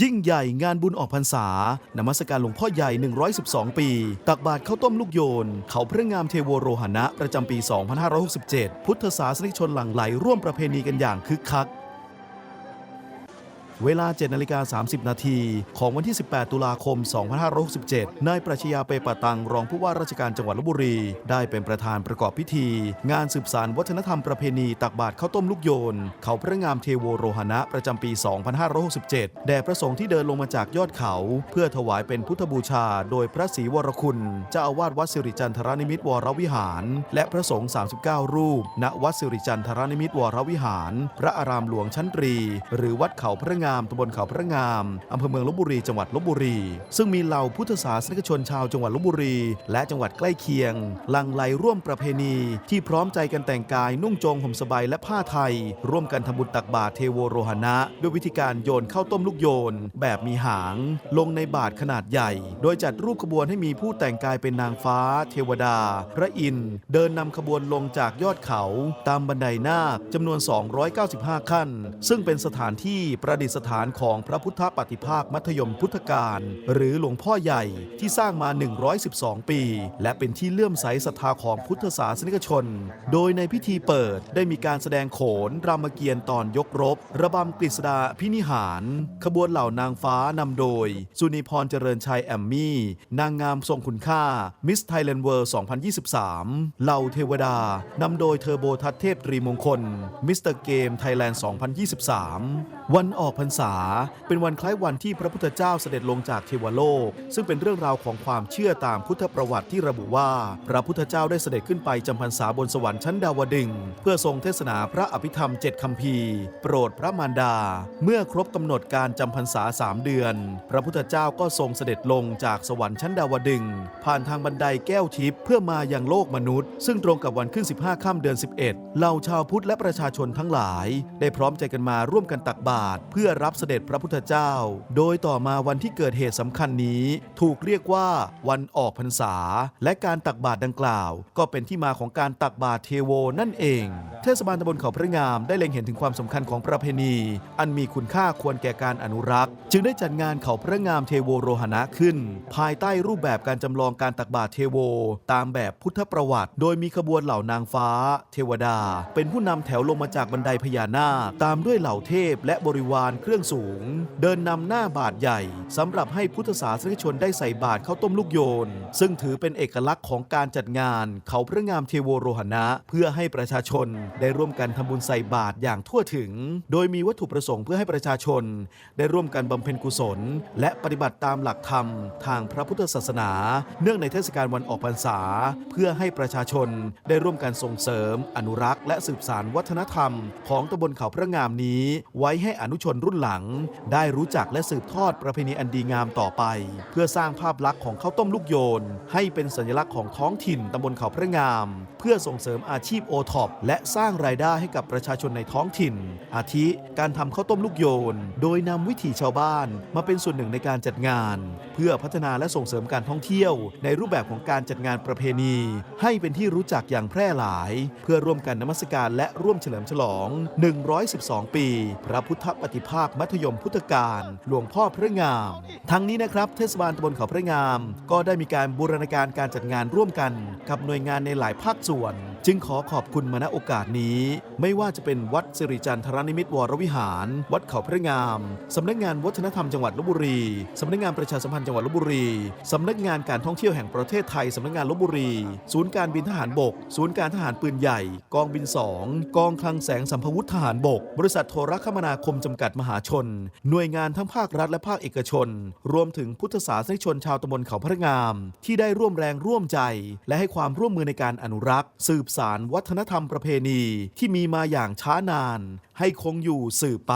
ยิ่งใหญ่งานบุญออกพรรษานมัสการหลวงพ่อใหญ่ 112 ปี ตักบาตรข้าวต้มลูกโยน เขาพระงามเทโวโรหณะ ประจำปี 2567 พุทธศาสนิกชนหลั่งไหลร่วมประเพณีกันอย่างคึกคัก เวลา 7นาฬิกา30 นาทีของวันที่ 18 ตุลาคม 2567 นายปรัชญาเปปะตัง รองผู้ว่าราชการจังหวัดลบบุรี ได้เป็นประธานประกอบพิธี งานสืบสารวัฒนธรรมประเพณีตักบาตรข้าวต้มลูกโยน เขาพระงามเทโวโรหณะประจำปี 2567 แด่พระสงฆ์ที่เดินลงมาจากยอดเขา เพื่อถวายเป็นพุทธบูชา โดยพระศรีวรคุณเจ้าอาวาสวัดสิริจันทรนิมิตวรวิหาร และพระสงฆ์39 รูป ณวัดสิริจันทรนิมิตวรวิหาร พระอารามหลวงชั้นตรี หรือวัดเขาพระงามตำบลเขาพระงามอำเภอเมืองลบบุรีจังหวัดลบบุรี ซึ่งมีเหล่าพุทธศาสนิกชนชาวจังหวัดลบบุรี และจังหวัดใกล้เคียงหลังไหลร่วมประเพณี ที่พร้อมใจกันแต่งกายนุ่งโจงห่มสบายและผ้าไทย ร่วมกันทำบุญตักบาตรเทโวโรหณะ ด้วยวิธีการโยนข้าวต้มลูกโยน แบบมีหาง ลงในบาตรขนาดใหญ่ โดยจัดรูปขบวนให้มีผู้แต่งกายเป็นนางฟ้า เทวดา พระอินทร์เดินนำขบวนลงจากยอดเขา ตามบันไดนาคจำนวน 295 ขั้น ซึ่งเป็นสถานที่ประดิษฐานของพระพุทธปฏิภาคมัธยมพุทธการ หรือหลวงพ่อใหญ่ที่สร้างมา 112 ปี และเป็นที่เลื่อมใสศรัทธาของพุทธศาสนิกชน โดยในพิธีเปิดได้มีการแสดงโขนรามเกียรติ์ตอนยกรบ ระบำกฤษดาพินิหาร ขบวนเหล่านางฟ้านำโดย สุนีพรเจริญชัยแอมมี่ นางงามทรงคุณค่ามิสไทยแลนด์เวิร์2023 เหล่าเทวดานำโดยเทอร์โบทัศเทพตรีมงคลมิสเตอร์เกมไทยแลนด์2023 วันออกพรรษา เป็นวันคล้ายวันที่พระพุทธเจ้าเสด็จลงจากเทวโลก ซึ่งเป็นเรื่องราวของความเชื่อตามพุทธประวัติที่ระบุว่า พระพุทธเจ้าได้เสด็จขึ้นไปจำพรรษาบนสวรรค์ชั้นดาวดึงเพื่อทรงเทศนาพระอภิธรรมเจ็ดคำพีโปรดพระมารดา เมื่อครบกำหนดการจำพรรษาสามเดือน พระพุทธเจ้าก็ทรงเสด็จลงจากสวรรค์ชั้นดาวดึงผ่านทางบันไดแก้วทิพย์เพื่อมายังโลกมนุษย์ ซึ่งตรงกับวันขึ้น 15ค่ำเดือน 11เหล่าชาวพุทธและประชาชนทั้งหลาย ได้พร้อมใจกันมาร่วมกันตักบาตรเพื่ออรับเสด็จพระพุทธเจ้า โดยต่อมาวันที่เกิดเหตุสำคัญนี้ ถูกเรียกว่าวันออกพรรษา และการตักบาตรดังกล่าว ก็เป็นที่มาของการตักบาตรเทโวนั่นเอง เทศบาลตำบลเขาพระงามได้เล็งเห็นถึงความสำคัญของประเพณี อันมีคุณค่าควรแก่การอนุรักษ์ จึงได้จัดงานเขาพระงามเทโวโรหณะขึ้น ภายใต้รูปแบบการจำลองการตักบาตรเทโว ตามแบบพุทธประวัติ โดยมีขบวนเหล่านางฟ้า เทวดา เป็นผู้นำแถวลงมาจากบันไดพญานาคตามด้วยเหล่าเทพและบริวารเครื่องสูง เดินนำหน้าบาทใหญ่สำหรับให้พุทธศาสนิกชนได้ใส่บาตรข้าวต้มลูกโยน ซึ่งถือเป็นเอกลักษณ์ของการจัดงาน เขาพระงามเทโวโรหณะ เพื่อให้ประชาชนได้ร่วมกันทำบุญใส่บาตรอย่างทั่วถึง โดยมีวัตถุประสงค์เพื่อให้ประชาชน ได้ร่วมกันบำเพ็ญกุศล และปฏิบัติตามหลักธรรม ทางพระพุทธศาสนา เนื่องในเทศกาลวันออกพรรษา เพื่อให้ประชาชนได้ร่วมกันส่งเสริม อนุรักษ์ และสืบสานวัฒนธรรม ของตำบลเขาพระงามนี้ ไว้ให้อนุชนรุ่นหลัง ได้รู้จักและสืบทอดประเพณีอันดีงามต่อไป เพื่อสร้างภาพลักษณ์ของข้าวต้มลูกโยน ให้เป็นสัญลักษณ์ของท้องถิ่นตำบลเขาพระงาม เพื่อส่งเสริมอาชีพโอท็อปและสร้างรายได้ให้กับประชาชนในท้องถิ่น อาทิการทำข้าวต้มลูกโยน โดยนำวิถีชาวบ้านมาเป็นส่วนหนึ่งในการจัดงาน เพื่อพัฒนาและส่งเสริมการท่องเที่ยว ในรูปแบบของการจัดงานประเพณี ให้เป็นที่รู้จักอย่างแพร่หลาย เพื่อร่วมกันนมัสการและร่วมเฉลิมฉลอง 112 ปี พระพุทธปฏิภาาคมัธยมพุทธการหลวงพ่อพระงาม ทั้งนี้นะครับ เทศบาลตำบลเขาพระงาม ก็ได้มีการบูรณาการการจัดงานร่วมกัน กับหน่วยงานในหลายภาคส่วนจึงขอขอบคุณมาณโอกาสนี้ ไม่ว่าจะเป็นวัดสิริจันทรนิมิตวรวิหาร วัดเขาพระงาม สำนักงานวัฒนธรรมจังหวัดลบบุรี สำนักงานประชาสัมพันธ์จังหวัดลบบุรี สำนักงานการท่องเที่ยวแห่งประเทศไทย สำนักงานลบบุรี ศูนย์การบินทหารบก ศูนย์การทหารปืนใหญ่ กองบิน2กองคลังแสงสัมภวุธทหารบก บริษัทโทรคมนาคมจำกัดมหาชน หน่วยงานทั้งภาครัฐและภาคเอกชน รวมถึงพุทธศาสนิกชนชาวตำบลเขาพระงาม ที่ได้ร่วมแรงร่วมใจ และให้ความร่วมมือในการอนุรักษ์สืบสารวัฒนธรรมประเพณีที่มีมาอย่างช้านาน ให้คงอยู่สืบไป